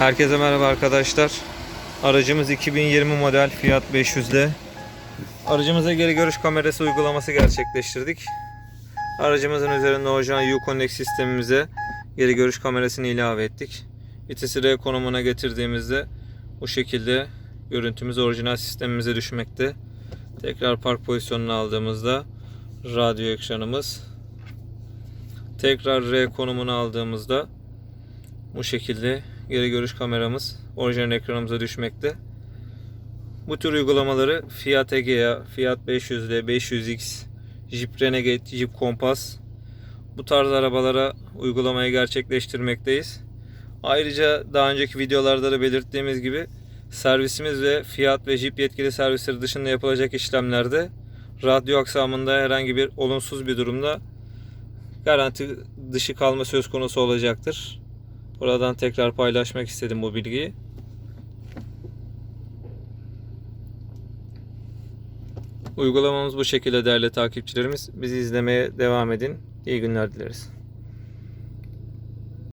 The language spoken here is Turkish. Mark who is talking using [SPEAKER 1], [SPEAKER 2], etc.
[SPEAKER 1] Herkese merhaba arkadaşlar. Aracımız 2020 model Fiat 500'de. Aracımıza geri görüş kamerası uygulaması gerçekleştirdik. Aracımızın üzerinde orijinal Uconnect sistemimize geri görüş kamerasını ilave ettik. Vitesi konumuna getirdiğimizde bu şekilde görüntümüz orijinal sistemimize düşmekte. Tekrar park pozisyonunu aldığımızda radyo ekranımız. Tekrar R konumunu aldığımızda bu şekilde geri görüş kameramız orijinal ekranımıza düşmekte. Bu tür uygulamaları Fiat Egea, Fiat 500'de, 500X, Jeep Renegade, Jeep Compass bu tarz arabalara uygulamayı gerçekleştirmekteyiz. Ayrıca daha önceki videolarda da belirttiğimiz gibi servisimiz ve Fiat ve Jeep yetkili servisleri dışında yapılacak işlemlerde radyo aksamında herhangi bir olumsuz bir durumda garanti dışı kalma söz konusu olacaktır. Buradan tekrar paylaşmak istedim bu bilgiyi. Uygulamamız bu şekilde değerli takipçilerimiz. Bizi izlemeye devam edin. İyi günler dileriz.